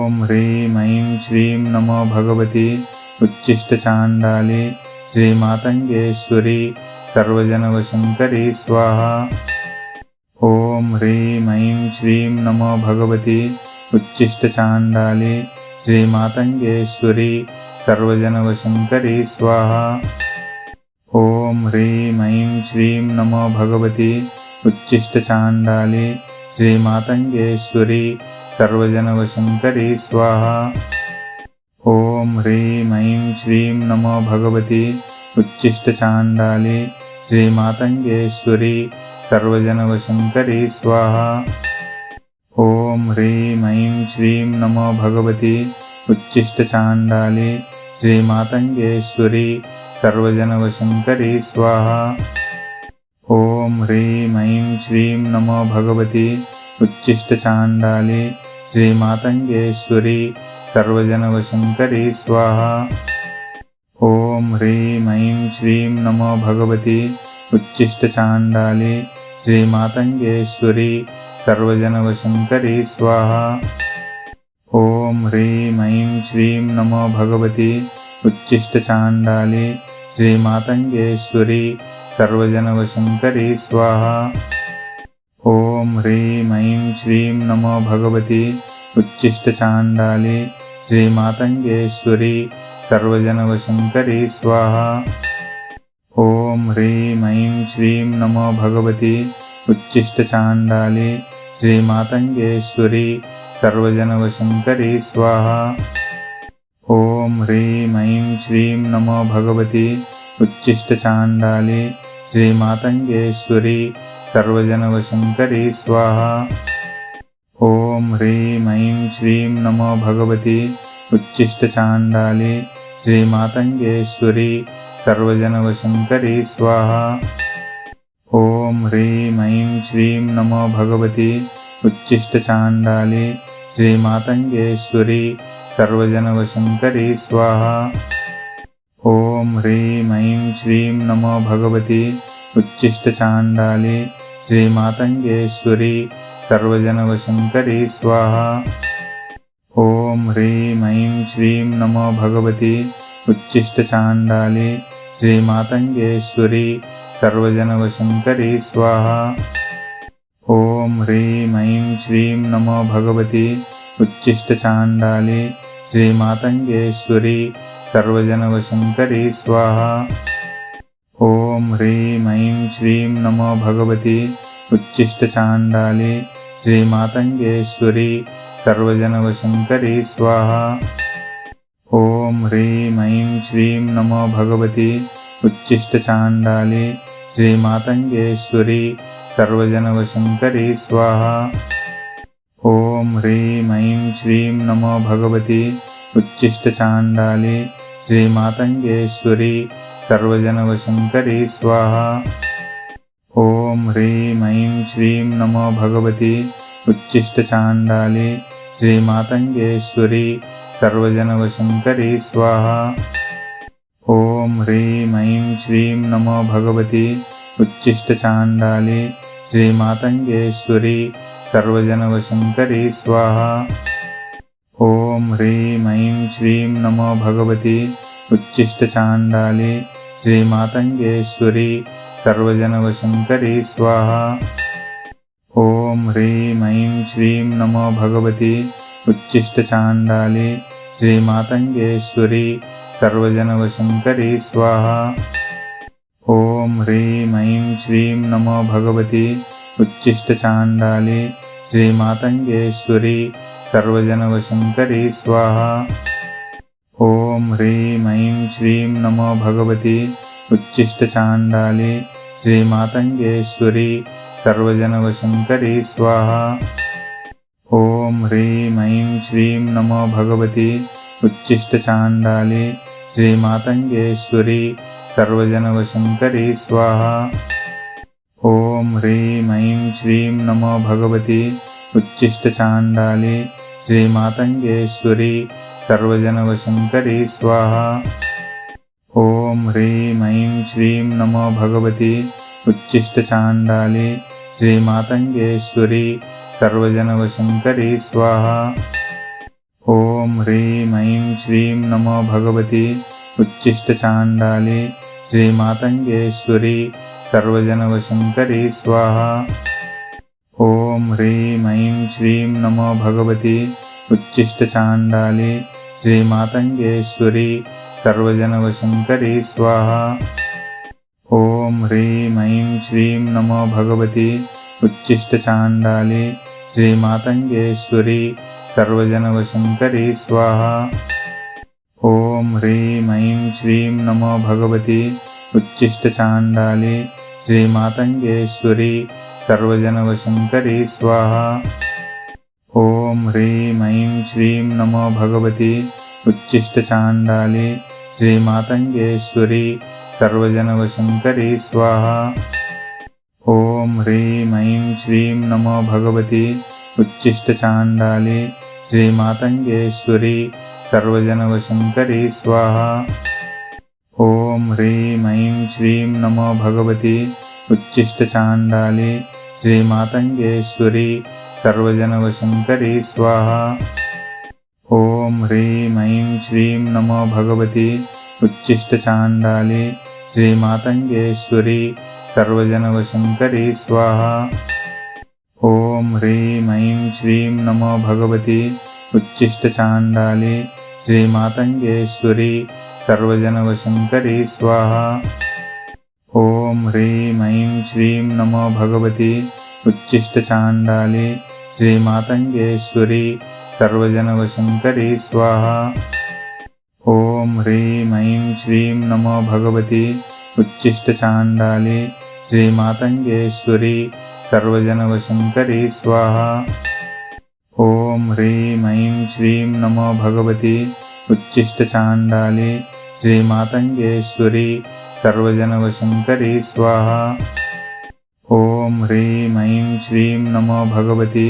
ఓం హ్రీం ఐం శ్రీం నమో భగవతి ఉచ్చిష్టచాండాలి శ్రీమాతంగేశ్వరి సర్వజనవశంకరి స్వాహ. ఓం హ్రీం ఐం శ్రీం నమో భగవతి ఉచ్చిష్టచాండాలి శ్రీమాతంగేశ్వరి సర్వజనవశంకరి స్వాహ. ఓం హ్రీం ఐం శ్రీం నమో భగవతి ఉచ్చిష్టచాండాలి శ్రీమాతంగేశ్వరి సర్వజనవశంకరి స్వాహ ఓం హ్రీం ఐం శ్రీం నమో భగవతి ఉచ్చిష్టచాండాలి శ్రీమాతంగేశ్వరి సర్వజనవశంకరి స్వాహ ఓం హ్రీం ఐం శ్రీం నమో భగవతి ఉచ్చిష్టచాండాలి శ్రీమాతంగేశ్వరి సర్వజనవశంకరి స్వాహ ఓం హ్రీం ఐం శ్రీం నమో భగవతి ఉచ్చిష్టచాండాలి శ్రీమాతంగేశ్వరి సర్వజనవశంకరి స్వాహ. ఓం హ్రీం ఐం శ్రీం నమో భగవతి. ఉచ్చిష్టచాండాలి శ్రీమాతంగేశ్వరి సర్వజనవశంకరి స్వాహ. ఓం హ్రీం ఐం శ్రీం నమో భగవతి. ఉచ్చిష్టచాండాలి శ్రీమాతంగేశ్వరి సర్వజనవశంకరి స్వాహ. ఓం హ్రీం ఐం శ్రీం నమో భగవతి ఉచ్చిష్టచాండాలి శ్రీమాతంగేశ్వరి సర్వజనవశంకరి స్వాహ. ఓం హ్రీం ఐం శ్రీం నమో భగవతి ఉచ్చిష్టచాండాలి శ్రీమాతంగేశ్వరి సర్వజనవశంకరి స్వాహ. ఓం హ్రీం ఐం శ్రీం నమో భగవతి ఉచ్చిష్టచాండాలి శ్రీమాతంగేశ్వరి शङ्करि स्वाहा ॐ ह्रीं ऐं श्रीं नमो भगवती उच्चिष्टचाण्डाली श्रीमातङ्गेश्वरी सर्वजनवशङ्करी स्वाहा ॐ ह्रीं ऐं श्रीं नमो भगवती उच्चिष्टचाण्डाली श्रीमातङ्गेश्वरी सर्वजनवशङ्करी स्वाहा ॐ ह्रीं ऐं श्रीं नमो भगवती ఉచ్చిష్టచాండాలి శ్రీమాతంగేశ్వరి సర్వజనవశంకరి స్వాహ ఓం హ్రీం ఐం శ్రీం నమో భగవతి ఉచ్చిష్టచాండాలి శ్రీమాతంగేశ్వరి సర్వజనవశంకరి స్వాహ ఓం హ్రీం ఐం శ్రీం నమో భగవతి ఉచ్చిష్టచాండాలి శ్రీమాతంగేశ్వరి సర్వజనవశంకరి స్వాహ ఓం హ్రీం ఐం శ్రీం నమో భగవతి ఉచ్చిష్టచాండాలి శ్రీమాతంగేశ్వరి సర్వజనవశంకరి స్వాహ. ఓం హ్రీం ఐం శ్రీం నమో భగవతి ఉచ్చిష్టచాండాలి శ్రీమాతంగేశ్వరి సర్వజనవశంకరి స్వాహ. ఓం హ్రీం ఐం శ్రీం నమో భగవతి ఉచ్చిష్టచాండాలి శ్రీమాతంగేశ్వరి సర్వజనవశంకరి స్వాహ ఓం హ్రీం ఐం శ్రీం నమో భగవతి ఉచ్చిష్టచాండాలి శ్రీమాతంగేశ్వరి సర్వజనవశంకరి స్వాహ ఓం హ్రీం ఐం శ్రీం నమో భగవతి ఉచ్చిష్టచాండాలి శ్రీమాతంగేశ్వరి సర్వజనవశంకరి స్వాహ ఓం హ్రీం ఐం శ్రీం నమో భగవతి ఉచ్చిష్టచాండాలి శ్రీమాతంగేశ్వరి సర్వజనవశంకరి స్వాహ ఓం హ్రీం ఐం శ్రీం నమో భగవతి ఉచ్చిష్టచాండాలి శ్రీమాతంగేశ్వరి సర్వజనవశంకరి స్వాహ ఓం హ్రీం ఐం శ్రీం నమో భగవతి ఉచ్చిష్టచాండాలి శ్రీమాతంగేశ్వరి సర్వజనవశంకరి స్వాహ ఓం హ్రీం ఐం శ్రీం నమో భగవతి ఉచ్చిష్టచాండాలి శ్రీమాతంగేశ్వరి సర్వజనవశంకరి స్వాహ. ఓం హ్రీం ఐం శ్రీం నమో భగవతి ఉచ్చిష్టచాండాలి శ్రీమాతంగేశ్వరి సర్వజనవశంకరి స్వాహ. ఓం హ్రీం ఐం శ్రీం నమో భగవతి ఉచ్చిష్టచాండాలి శ్రీమాతంగేశ్వరి शङ्करी स्वाहा ॐ ह्रीं ऐं श्रीं नमो भगवती उच्छिष्टचाण्डाली श्रीमातङ्गेश्वरी सर्वी स्वाहा ॐ ह्रीं ऐं श्रीं नमो भगवती उच्छिष्टचाण्डाली श्रीमातङ्गेश्वरी श्रीमातङ्गेश्वरीकरि स्वाहा ॐ ह्रीं ऐं श्रीं नमो भगवती ఉచ్చిష్టచాండాలి శ్రీమాతంగేశ్వరి సర్వజనవశంకరి స్వాహ ఓం హ్రీం ఐం శ్రీం నమో భగవతి ఉచ్చిష్టచాండాలి శ్రీమాతంగేశ్వరి సర్వజనవశంకరి స్వాహ ఓం హ్రీం ఐం శ్రీం నమో భగవతి ఉచ్చిష్టచాండాలి శ్రీమాతంగేశ్వరి సర్వజనవశంకరి స్వాహ ॐ ह्रीं ऐं श्रीं नमो भगवती उच्छिष्टचाण्डाली श्रीमातङ्गेश्वरी सर्वजनवशङ्करी स्वाहा। ॐ ह्रीं ऐं श्रीं नमो भगवती उच्छिष्टचाण्डाली श्रीमातङ्गेश्वरी सर्वजनवशङ्करी स्वाहा। ॐ ह्रीं ऐं श्रीं नमो भगवती उच्छिष्टचाण्डाली श्रीमातङ्गेश्वरी సర్వజనవశంకరి స్వాహ ఓం హ్రీం ఐం శ్రీం నమో భగవతి ఉచ్చిష్టచాండాలి శ్రీమాతంగేశ్వరి సర్వజనవశంకరి స్వాహ ఓం హ్రీం ఐం శ్రీం నమో భగవతి ఉచ్చిష్టచాండాలి శ్రీమాతంగేశ్వరి సర్వజనవశంకరి స్వాహ ఓం హ్రీం ఐం శ్రీం నమో భగవతి ఉచ్చిష్టచాండాలి శ్రీమాతంగేశ్వరి సర్వజనవశంకరి స్వాహ ఓం హ్రీం ఐం శ్రీం నమో భగవతి ఉచ్చిష్టచాండాలి శ్రీమాతంగేశ్వరి సర్వజనవశంకరి స్వాహ ఓం హ్రీం ఐం శ్రీం నమో భగవతి ఉచ్చిష్టచాండాలి శ్రీమాతంగేశ్వరి సర్వజనవశంకరి స్వాహ ఓం హ్రీం ఐం శ్రీం నమో భగవతి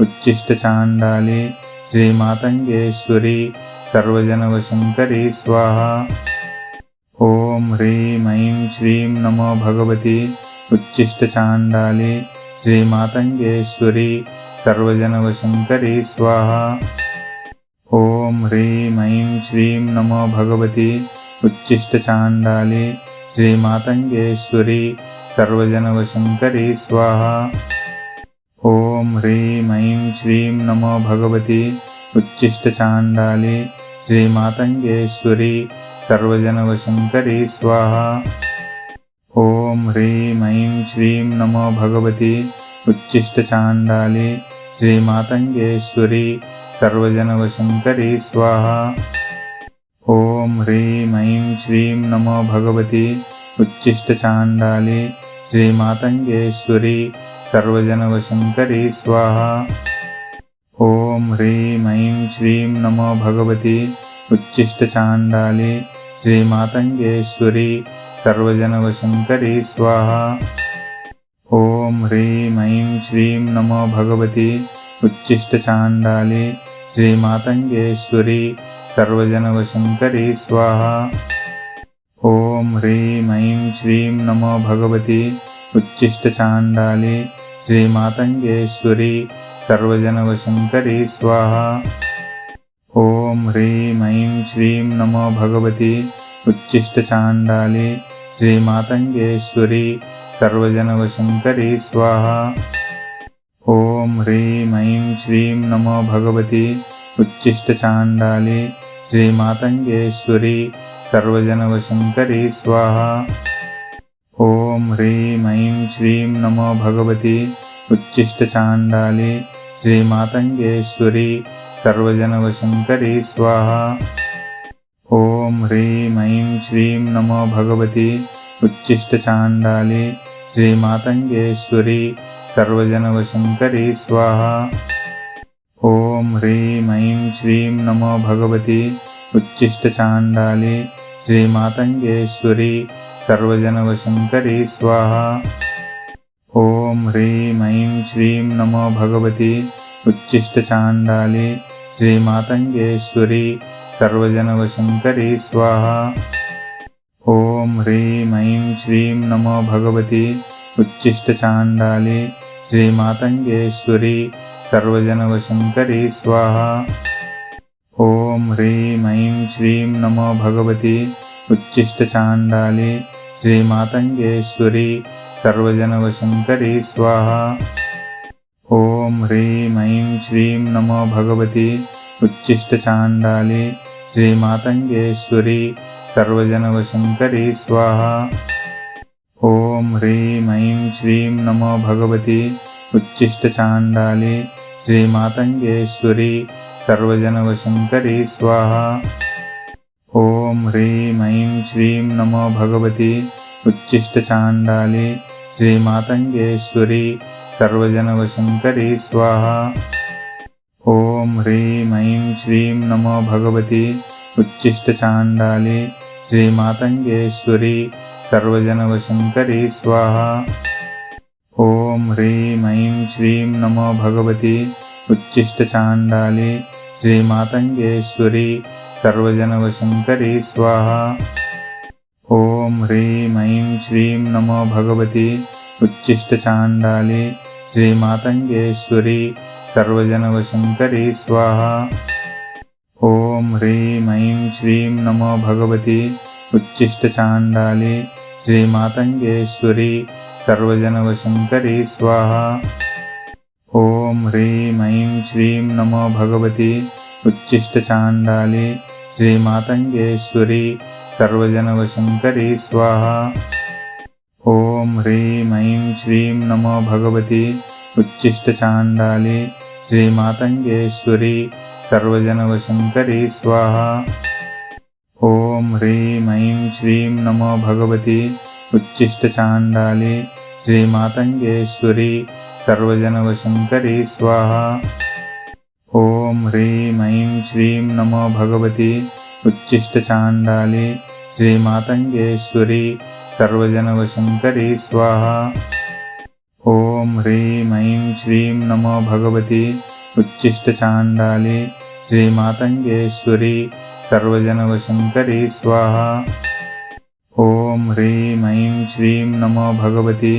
ఉచ్చిష్టచాండాలి శ్రీమాతంగేశ్వరి సర్వజనవశంకరి స్వాహ. ఓం హ్రీం ఐం శ్రీం నమో భగవతి ఉచ్చిష్టచాండాలి శ్రీమాతంగేశ్వరి సర్వజనవశంకరి స్వాహ. ఓం హ్రీం ఐం శ్రీం నమో భగవతి ఉచ్చిష్టచాండాలి శ్రీమాతంగేశ్వరి సర్వజనవశంకరి స్వాహ ఓం హ్రీం ఐం శ్రీం నమో భగవతి ఉచ్చిష్టచాండాలి శ్రీమాతంగేశ్వరి సర్వజనవశంకరి స్వాహ ఓం హ్రీం ఐం శ్రీం నమో భగవతి ఉచ్చిష్టచాండాలి శ్రీమాతంగేశ్వరి సర్వజనవశంకరి స్వాహ ఓం హ్రీం ఐం శ్రీం నమో భగవతి ఉచ్చిష్టచాండాలి శ్రీమాతంగేశ్వరి సర్వజనవశంకరి స్వాహ ఓం హ్రీం ఐం శ్రీం నమో భగవతి ఉచ్చిష్టచాండాలి శ్రీమాతంగేశ్వరి సర్వజనవశంకరి స్వాహ ఓం హ్రీం ఐం శ్రీం నమో భగవతి ఉచ్చిష్టచాండాలి శ్రీమాతంగేశ్వరి సర్వజనవశంకరి స్వాహ ॐ ह्रीं ऐं श्रीं नमो भगवती उच्छिष्टचाण्डाली श्रीमातङ्गेश्वरी सर्वजनवशङ्करी स्वाहा। ॐ ह्रीं ऐं श्रीं नमो भगवती उच्छिष्टचाण्डाली श्रीमातङ्गेश्वरी सर्वजनवशङ्करी स्वाहा। ॐ ह्रीं ऐं श्रीं नमो भगवती उच्छिष्टचाण्डाली श्रीमातङ्गेश्वरी సర్వజనవశంకరి స్వాహ ఓం హ్రీం ఐం శ్రీం నమో భగవతి ఉచ్చిష్టచాండాలి శ్రీమాతంగేశ్వరి సర్వజనవశంకరి స్వాహ ఓం హ్రీం ఐం శ్రీం నమో భగవతి ఉచ్చిష్టచాండాలి శ్రీమాతంగేశ్వరి సర్వజనవశంకరి స్వాహ ఓం హ్రీం ఐం శ్రీం నమో భగవతి ఉచ్చిష్టచాండాలి శ్రీమాతంగేశ్వరి సర్వజనవశంకరి స్వాహ ఓం హ్రీం ఐం శ్రీం నమో భగవతి ఉచ్చిష్టచాండాలి శ్రీమాతంగేశ్వరి సర్వజనవశంకరి స్వాహ ఓం హ్రీం ఐం శ్రీం నమో భగవతి ఉచ్చిష్టచాండాలి శ్రీమాతంగేశ్వరి సర్వజనవశంకరి స్వాహ ఓం హ్రీం ఐం శ్రీం నమో భగవతి ఉచ్చిష్టచాండాలి శ్రీమాతంగేశ్వరి సర్వజనవశంకరి స్వాహ. ఓం హ్రీం ఐం శ్రీం నమో భగవతి ఉచ్చిష్టచాండాలి శ్రీమాతంగేశ్వరి సర్వజనవశంకరి స్వాహ. ఓం హ్రీం ఐం శ్రీం నమో భగవతి ఉచ్చిష్టచాండాలి శ్రీమాతంగేశ్వరి సర్వజనవశంకరి స్వాహ ఓం హ్రీం ఐం శ్రీం నమో భగవతి ఉచ్చిష్టచాండాలి శ్రీమాతంగేశ్వరి సర్వజనవశంకరి స్వాహ ఓం హ్రీం ఐం శ్రీం నమో భగవతి ఉచ్చిష్టచాండాలి శ్రీమాతంగేశ్వరి సర్వజనవశంకరి స్వాహ ఓం హ్రీం ఐం శ్రీం నమో భగవతి ఉచ్చిష్టచాండాలి శ్రీమాతంగేశ్వరి సర్వజనవశంకరి స్వాహ. ఓం హ్రీం ఐం శ్రీం నమో భగవతి. ఉచ్చిష్టచాండాలి శ్రీమాతంగేశ్వరి సర్వజనవశంకరి స్వాహ. ఓం హ్రీం ఐం శ్రీం నమో భగవతి. ఉచ్చిష్టచాండాలి శ్రీమాతంగేశ్వరి సర్వజనవశంకరి స్వాహ. ॐ ह्रीं ऐं श्रीं नमो भगवती उच्छिष्टचाण्डाली श्रीमातङ्गेश्वरी सर्वजनवशङ्करी स्वाहा। ॐ ह्रीं ऐं श्रीं नमो भगवती उच्छिष्टचाण्डाली श्रीमातङ्गेश्वरी सर्वजनवशङ्करी स्वाहा। ॐ ह्रीं ऐं श्रीं नमो भगवती उच्छिष्टचाण्डाली श्रीमातङ्गेश्वरी शङ्करी स्वाहा ॐ ह्रीं ऐं श्रीं नमो भगवति उच्छिष्टचाण्डाली श्रीमातङ्गेश्वरी सर्वजनवशङ्करि स्वाहा ॐ ह्रीं ऐं श्रीं नमो भगवति श्रीमातङ्गेश्वरी श्रीमातङ्गेश्वरिकरि स्वाहा ॐ ह्रीं ऐं श्रीं नमो भगवति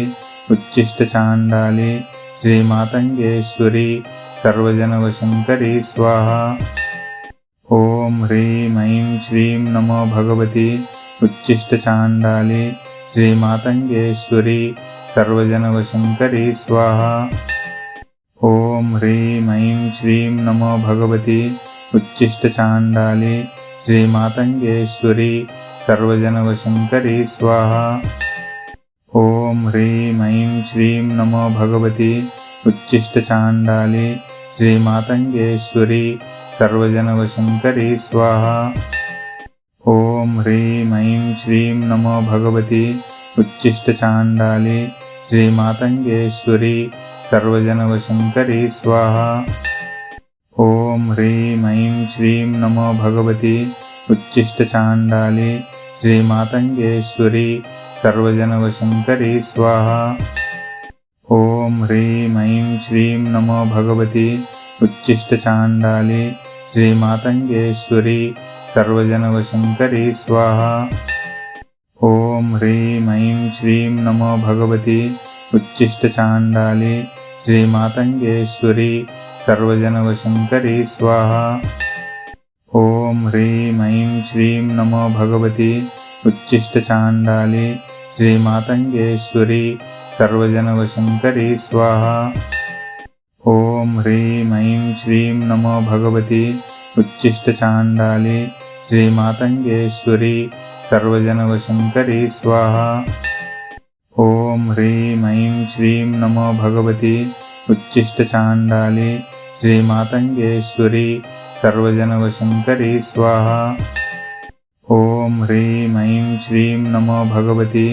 ఉచ్చిష్టచాండాలి శ్రీమాతంగేశ్వరి సర్వజనవశంకరి స్వాహ. ఓం హ్రీం ఐం శ్రీం నమో భగవతి. ఉచ్చిష్టచాండాలి శ్రీమాతంగేశ్వరి సర్వజనవశంకరి స్వాహ. ఓం హ్రీం ఐం శ్రీం నమో భగవతి. ఉచ్చిష్టచాండాలి శ్రీమాతంగేశ్వరి సర్వజనవశంకరి స్వాహ. ॐ ह्रीं ऐं श्रीं नमो भगवती उच्छिष्टचाण्डाली श्रीमातङ्गेश्वरी सर्वजनवशङ्करी स्वाहा। ॐ ह्रीं ऐं श्रीं नमो भगवती उच्छिष्टचाण्डाली श्रीमातङ्गेश्वरी सर्वजनवशङ्करी स्वाहा। ॐ ह्रीं ऐं श्रीं नमो भगवती उच्छिष्टचाण्डाली श्रीमातङ्गेश्वरी సర్వజనవశంకరి స్వాహ ఓం హ్రీం ఐం శ్రీం నమో భగవతి ఉచ్చిష్టచాండాలి శ్రీమాతంగేశ్వరి సర్వజనవశంకరి స్వాహ ఓం హ్రీం ఐం శ్రీం నమో భగవతి ఉచ్చిష్టచాండాలి శ్రీమాతంగేశ్వరి సర్వజనవశంకరి స్వాహ ఓం హ్రీం ఐం శ్రీం నమో భగవతి ఉచ్చిష్టచాండాలి శ్రీమాతంగేశ్వరి సర్వజనవశంకరి స్వాహ ఓం హ్రీం ఐం శ్రీం నమో భగవతి ఉచ్చిష్టచాండాలి శ్రీమాతంగేశ్వరి సర్వజనవశంకరి స్వాహ ఓం హ్రీం ఐం శ్రీం నమో భగవతి ఉచ్చిష్టచాండాలి శ్రీమాతంగేశ్వరి సర్వజనవశంకరి స్వాహ ఓం హ్రీం ఐం శ్రీం నమో భగవతి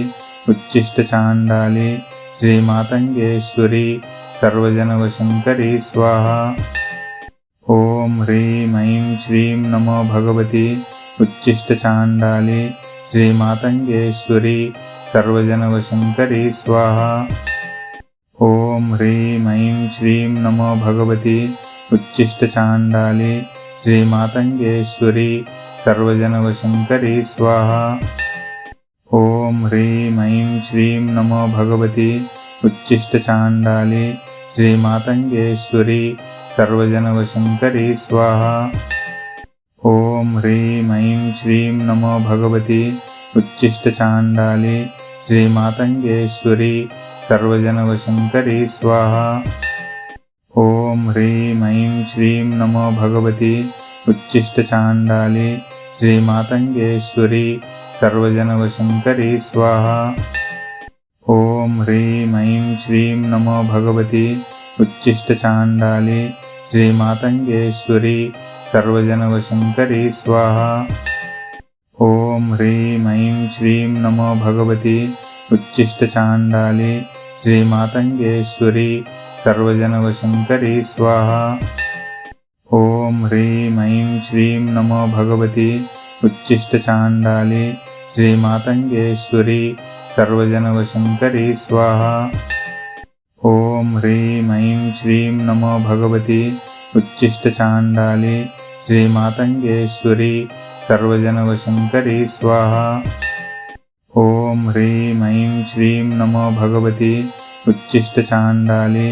ఉచ్చిష్టచాండాలి శ్రీమాతంగేశ్వరి సర్వజనవశంకరి స్వాహ. ఓం హ్రీం ఐం శ్రీం నమో భగవతి ఉచ్చిష్టచాండాలి శ్రీమాతంగేశ్వరి సర్వజనవశంకరి స్వాహ. ఓం హ్రీం ఐం శ్రీం నమో భగవతి ఉచ్చిష్టచాండాలి శ్రీమాతంగేశ్వరి సర్వజనవశంకరి స్వాహ ఓం హ్రీం ఐం శ్రీం నమో భగవతి ఉచ్చిష్టచాండాలి శ్రీమాతంగేశ్వరి సర్వజనవశంకరి స్వాహ ఓం ఓం హ్రీం ఐం శ్రీం నమో భగవతి ఉచ్చిష్టచాండాలి శ్రీమాతంగేశ్వరి సర్వజనవశంకరి స్వాహ ఓం హ్రీం ఐం శ్రీం నమో భగవతి ఉచ్చిష్టచాండాలి శ్రీమాతంగేశ్వరి సర్వజనవశంకరి స్వాహ. ఓం హ్రీం ఐం శ్రీం నమో భగవతి. ఉచ్చిష్టచాండాలి శ్రీమాతంగేశ్వరి సర్వజనవశంకరి స్వాహ. ఓం హ్రీం ఐం శ్రీం నమో భగవతి. ఉచ్చిష్టచాండాలి శ్రీమాతంగేశ్వరి సర్వజనవశంకరి ॐ ह्रीं ऐं श्रीं नमो भगवती उच्छिष्टचाण्डाली श्रीमातङ्गेश्वरी सर्वजनवशङ्करी स्वाहा। ॐ ह्रीं ऐं श्रीं नमो भगवती उच्छिष्टचाण्डाली श्रीमातङ्गेश्वरी सर्वजनवशङ्करी स्वाहा। ॐ ह्रीं ऐं श्रीं नमो भगवती उच्छिष्टचाण्डाली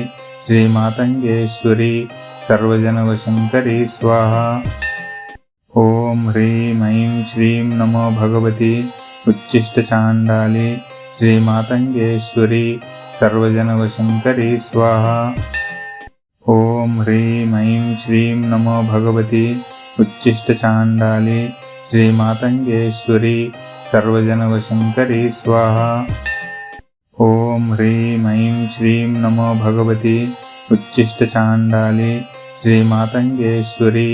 श्रीमातङ्गेश्वरी శ్రీమాతంగేశ్వరి సర్వజనవశంకరి స్వాహ ఓం హ్రీం ఐం శ్రీం నమో భగవతి ఉచ్చిష్టచాండాలి శ్రీమాతంగేశ్వరి సర్వజనవశంకరి స్వాహ ఓం హ్రీం ఐం శ్రీం నమో భగవతి ఉచ్చిష్టచాండాలి శ్రీమాతంగేశ్వరి సర్వజనవశంకరి స్వాహ ఓం హ్రీం ఐం శ్రీం నమో భగవతి ఉచ్చిష్టచాండాలి శ్రీమాతంగేశ్వరి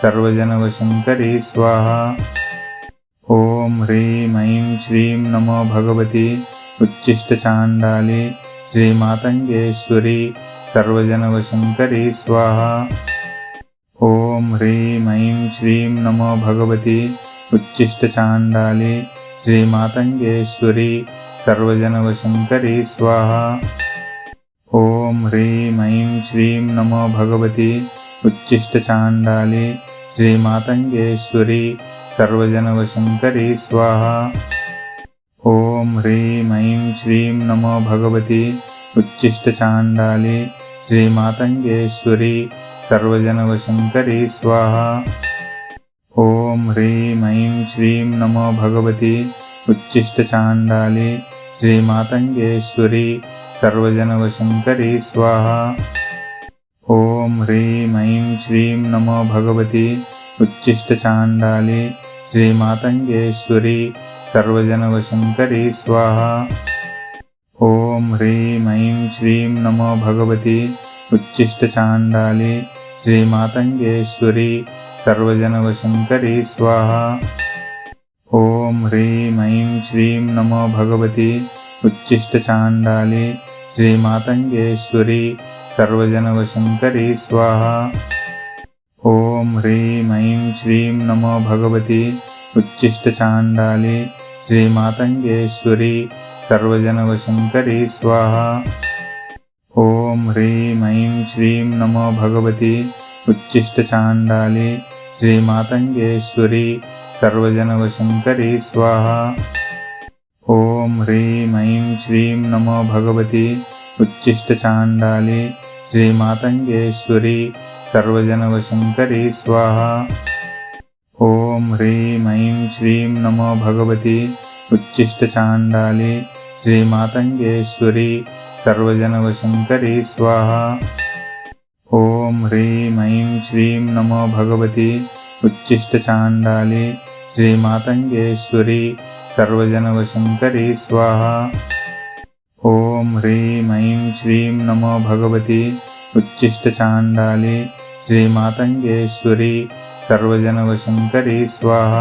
సర్వజనవశంకరి స్వాహ ఓం హ్రీం ఐం శ్రీం నమో భగవతి ఉచ్చిష్టచాండాలి శ్రీమాతంగేశ్వరి సర్వజనవశంకరి స్వాహ ఓం హ్రీం ఐం శ్రీం నమో భగవతి ఉచ్చిష్టచాండాలి శ్రీమాతంగేశ్వరి సర్వజనవశంకరి ॐ ह्रीं ऐं श्रीं नमो भगवती उच्छिष्टचाण्डाली श्रीमातङ्गेश्वरी सर्वजनवशङ्करी स्वाहा। ॐ ह्रीं ऐं श्रीं नमो भगवती उच्छिष्टचाण्डाली श्रीमातङ्गेश्वरी सर्वजनवशङ्करी स्वाहा। ॐ ह्रीं ऐं श्रीं नमो भगवती उच्छिष्टचाण्डाली श्रीमातङ्गेश्वरी శ్రీమాతంగేశ్వరి సర్వజనవశంకరి స్వాహ ఓం హ్రీం ఐం శ్రీం నమో భగవతి ఉచ్చిష్టచాండాలి శ్రీమాతంగేశ్వరి సర్వజనవశంకరి స్వాహ ఓం హ్రీం ఐం శ్రీం నమో భగవతి ఉచ్చిష్టచాండాలి శ్రీమాతంగేశ్వరి సర్వజనవశంకరి స్వాహ ఓం హ్రీం ఐం శ్రీం నమో భగవతి ఉచ్చిష్టచాండాలి శ్రీమాతంగేశ్వరి సర్వజనవశంకరి స్వాహ. ఓం హ్రీం ఐం శ్రీం నమో భగవతి. ఉచ్చిష్టచాండాలి శ్రీమాతంగేశ్వరి సర్వజనవశంకరి స్వాహ. ఓం హ్రీం ఐం శ్రీం నమో భగవతి. ఉచ్చిష్టచాండాలి శ్రీమాతంగేశ్వరి సర్వజనవశంకరి ॐ ह्रीं ऐं श्रीं नमो भगवती उच्छिष्टचाण्डाली श्रीमातङ्गेश्वरी सर्वजनवशङ्करी स्वाहा। ॐ ह्रीं ऐं श्रीं नमो भगवती उच्छिष्टचाण्डाली श्रीमातङ्गेश्वरी सर्वजनवशङ्करी स्वाहा। ॐ ह्रीं ऐं श्रीं नमो भगवती उच्छिष्टचाण्डाली श्रीमातङ्गेश्वरी శ్రీమాతంగేశ్వరి సర్వజనవశంకరి స్వాహ ఓం హ్రీం ఐం శ్రీం నమో భగవతి ఉచ్చిష్టచాండాలి శ్రీమాతంగేశ్వరి సర్వజనవశంకరి స్వాహ